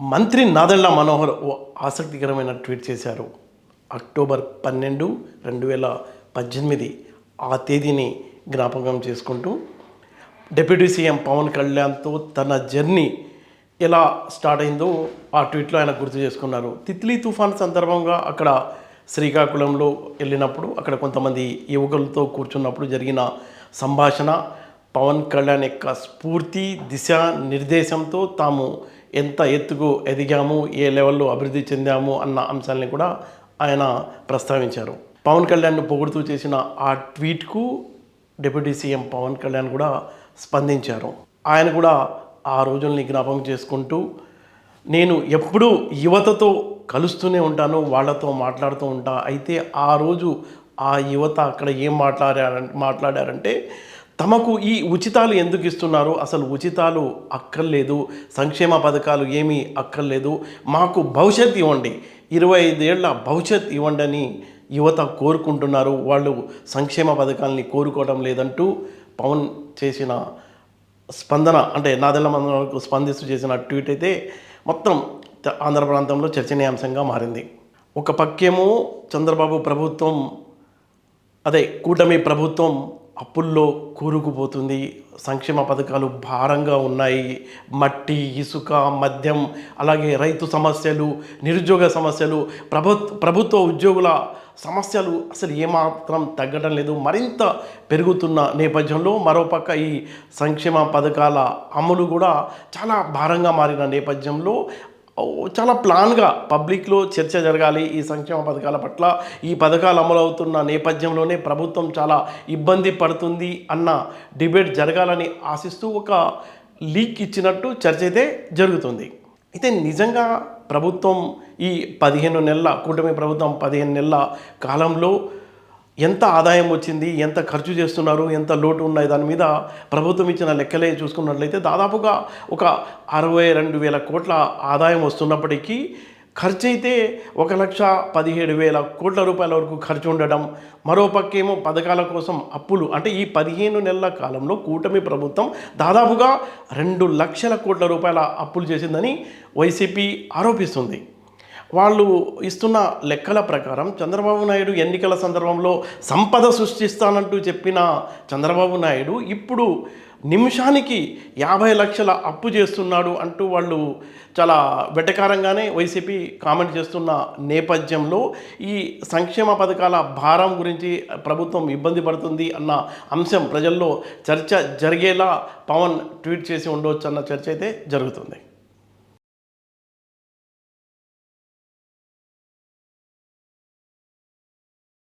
మంత్రి నాదెళ్ళ మనోహర్ ఓ ఆసక్తికరమైన ట్వీట్ చేశారు. అక్టోబర్ పన్నెండు రెండు వేల పద్దెనిమిది ఆ తేదీని జ్ఞాపకం చేసుకుంటూ డిప్యూటీ సీఎం పవన్ కళ్యాణ్తో తన జర్నీ ఎలా స్టార్ట్ అయిందో ఆ ట్వీట్లో ఆయన గుర్తు చేసుకున్నారు. తిత్లీ తుఫాన్ సందర్భంగా అక్కడ శ్రీకాకుళంలో వెళ్ళినప్పుడు అక్కడ కొంతమంది యువకులతో కూర్చున్నప్పుడు జరిగిన సంభాషణ పవన్ కళ్యాణ్ యొక్క స్ఫూర్తి దిశ నిర్దేశంతో తాము ఎంత ఎత్తుకు ఎదిగాము ఏ లెవెల్లో అభివృద్ధి చెందాము అన్న అంశాలని కూడా ఆయన ప్రస్తావించారు. పవన్ కళ్యాణ్ను పొగుడుతూ చేసిన ఆ ట్వీట్కు డిప్యూటీ సీఎం పవన్ కళ్యాణ్ కూడా స్పందించారు. ఆయన కూడా ఆ రోజుల్ని జ్ఞాపకం చేసుకుంటూ నేను ఎప్పుడూ యువతతో కలుస్తూనే ఉంటాను వాళ్ళతో మాట్లాడుతూ ఉంటా. అయితే ఆ రోజు ఆ యువత అక్కడ ఏం మాట్లాడార మాట్లాడారంటే తమకు ఈ ఉచితాలు ఎందుకు ఇస్తున్నారు? అసలు ఉచితాలు అక్కర్లేదు సంక్షేమ పథకాలు ఏమీ అక్కర్లేదు మాకు భవిష్యత్ ఇవ్వండి. ఇరవై ఐదేళ్ళ భవిష్యత్ ఇవ్వండి అని యువత కోరుకుంటున్నారు. వాళ్ళు సంక్షేమ పథకాలని కోరుకోవడం లేదంటూ పవన్ చేసిన స్పందన అంటే నాదెల్ల మందకు స్పందిస్తూ చేసిన ట్వీట్ అయితే మొత్తం ఆంధ్ర ప్రాంతంలో చర్చనీయాంశంగా మారింది. ఒక పక్కేమో చంద్రబాబు ప్రభుత్వం అదే కూటమి ప్రభుత్వం అప్పుల్లో కూరుకుపోతుంది. సంక్షేమ పథకాలు భారంగా ఉన్నాయి. మట్టి ఇసుక మద్యం అలాగే రైతు సమస్యలు నిరుద్యోగ సమస్యలు ప్రభుత్వ ప్రభుత్వ ఉద్యోగుల సమస్యలు అసలు ఏమాత్రం తగ్గడం లేదు. మరింత పెరుగుతున్న నేపథ్యంలో మరోపక్క ఈ సంక్షేమ పథకాల అమలు కూడా చాలా భారంగా మారిన నేపథ్యంలో చాలా ప్లాన్గా పబ్లిక్లో చర్చ జరగాలి. ఈ సంక్షేమ పథకాల పట్ల ఈ పథకాలు అమలవుతున్న నేపథ్యంలోనే ప్రభుత్వం చాలా ఇబ్బంది పడుతుంది అన్న డిబేట్ జరగాలని ఆశిస్తూ ఒక లీక్ ఇచ్చినట్టు చర్చ అయితే జరుగుతుంది. అయితే నిజంగా ప్రభుత్వం ఈ పదిహేను నెలల కూటమి ప్రభుత్వం పదిహేను నెలల కాలంలో ఎంత ఆదాయం వచ్చింది ఎంత ఖర్చు చేస్తున్నారు ఎంత లోటు ఉన్నాయి దాని మీద ప్రభుత్వం ఇచ్చిన లెక్కలే చూసుకున్నట్లయితే దాదాపుగా ఒక అరవై రెండు వేల కోట్ల ఆదాయం వస్తున్నప్పటికీ ఖర్చు అయితే ఒక లక్ష పదిహేడు వేల కోట్ల రూపాయల వరకు ఖర్చు ఉండడం మరోపక్కేమో పథకాల కోసం అప్పులు అంటే ఈ పదిహేను నెలల కాలంలో కూటమి ప్రభుత్వం దాదాపుగా రెండు లక్షల కోట్ల రూపాయల అప్పులు చేసిందని వైసీపీ ఆరోపిస్తుంది. వాళ్ళు ఇస్తున్న లెక్కల ప్రకారం చంద్రబాబు నాయుడు ఎన్నికల సందర్భంలో సంపద సృష్టిస్తానంటూ చెప్పిన చంద్రబాబు నాయుడు ఇప్పుడు నిమిషానికి యాభై లక్షల అప్పు చేస్తున్నాడు అంటూ వాళ్ళు చాలా వెటకారంగానే వైసీపీ కామెంట్ చేస్తున్న నేపథ్యంలో ఈ సంక్షేమ పథకాల భారం గురించి ప్రభుత్వం ఇబ్బంది పడుతుంది అన్న అంశం ప్రజల్లో చర్చ జరిగేలా పవన్ ట్వీట్ చేసి ఉండవచ్చు అన్న చర్చ అయితే జరుగుతుంది.